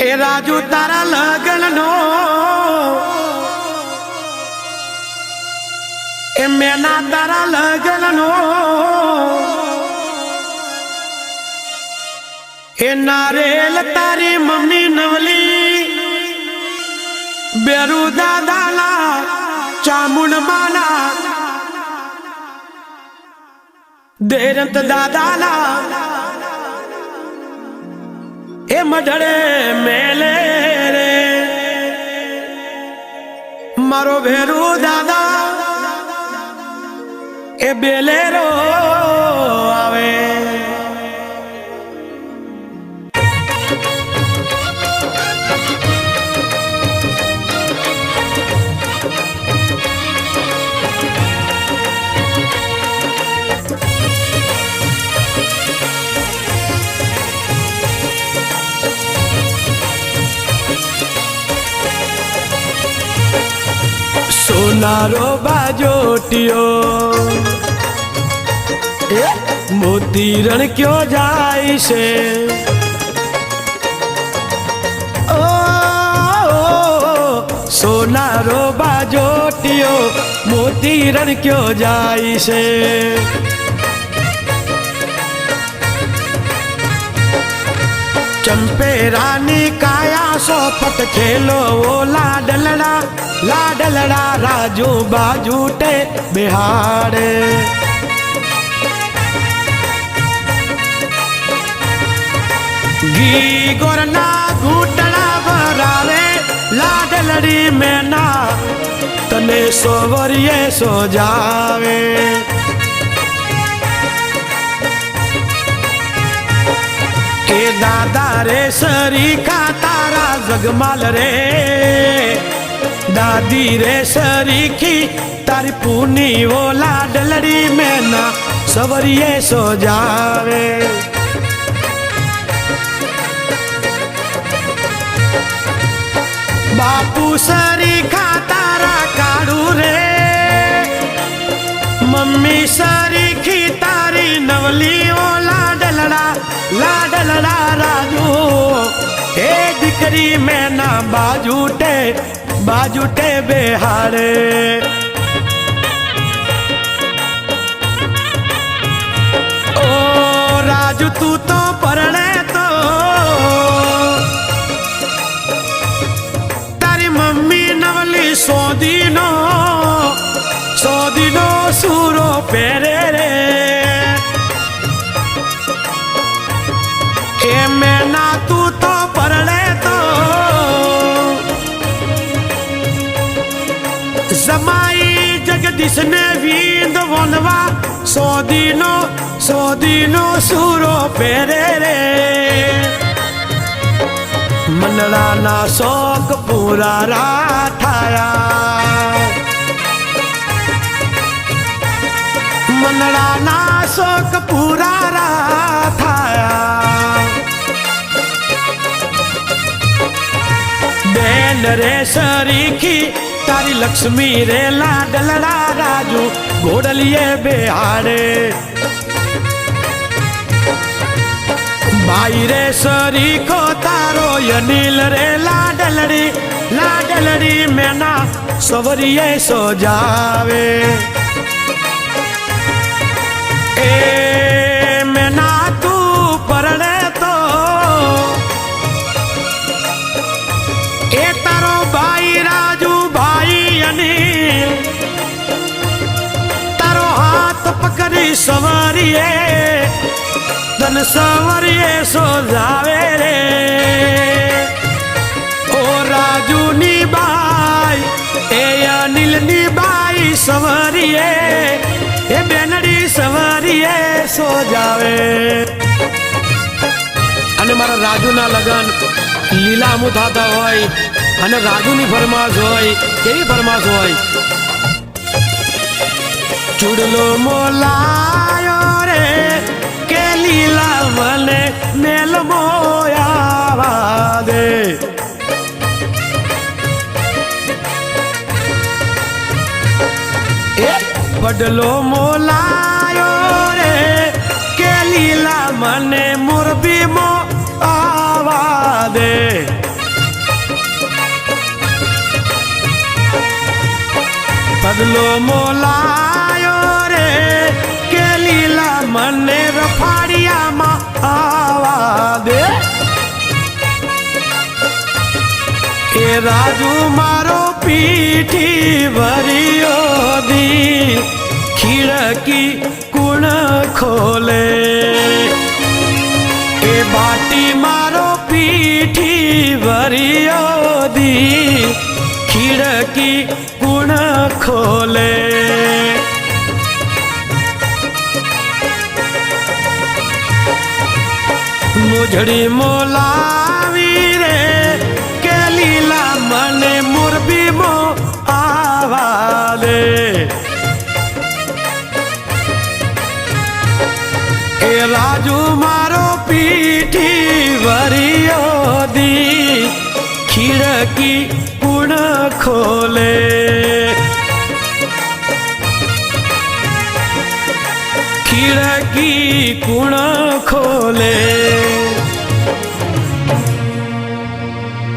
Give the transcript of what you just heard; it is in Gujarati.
એ રાજુ તારા લગન નો એ મેના તારા લગન નો એ નારેલ તારી મમ્મી નવલી, બેરુ દાદાના ચામુંડ માના. દેરંત દાદાના. એ મઢડે મેલે રે. મારો ભેરુ દાદા એ બેલેરો સોનારો બાજોટિયો. એ મોતી રણ કયો જાય છે? ઓ, સોનારો બાજોટિયો મોતી રણ કયો જાય છે? ચંપેરાની કાયા સોપટ ફટકેલો ઓ લાડલડા લાડલડા રાજુ બાજુટે બિહાડે. ઘી ગોરના ઘૂંટણા ભરાવે લાડલડી મેના, તને સોવરીએ સોજાવે. દાદા રે સરી તારા જગમાલ રે. દાદી રે સરીખી તારી પૂની ઓ લાડલડી મેના સવરીએ સોજાવે. બાપુ સરીખા તારા કાળું રે. મમ્મી સરીખી તારી નવલી ઓલા ડલડા લાડલડા દીકરી મેના બાજુટે બાજુટે બેહાડે. ઓ રાજુ તું તો પરણે તો, તારી મમ્મી નવલી સોદીનો સોદીનો સૂરો પહેરે. જમાઈ જગદીશને વિંદ વનવા સોદીનો સોદીનો સૂરો પહેરે રે મનડાના શોક પૂરા રાઠાયા મનડાના શોક પૂરા રાઠાયા બેન રે સરીખી તારી લક્ષ્મી રે લાડલડા રાજુ ઘોડલીએ બેહાડે. ભાઈ રે સરીખો તારો અનિલ રે, લાડલડી લાડલડી મેના સવરીએ સોજાવે. પકડી સવારીએ, ધન સવારીએ સોજાવે રે. ઓ રાજુની બાઈ, એ અનિલની બાઈ સવારીએ, એ બેનડી સવરીએ સોજાવે. અને મારા રાજુના લગન લીલા થતા હોય, અને રાજુની ફરમાશ હોય, કેવી ફરમાશ હોય? ચૂડલો મોલાયો રે, કે લીલા મને મેલ મોયા દે. બદલો મોલાયો રે, કે લીલા મને મોરબી મો આવા દે. મોલાયો રે લીલા મને રફાડિયામાં આવા દે. એ રાજુ મારો પીઠી ભર્યો દી, ખીડકી કુણ ખોલે? એ બાટી મારો પીઠી ભર્યો દી, ખીડકી કુણ ખોલે? મુજડી મોલાવી રે, કે લીલા મને મુરબી મો આવા દે એ રાજુ મારો પીઠી વરિયો દી ખીડકી પૂર્ણ ખોલે. ખીડકી કુણ ખોલે.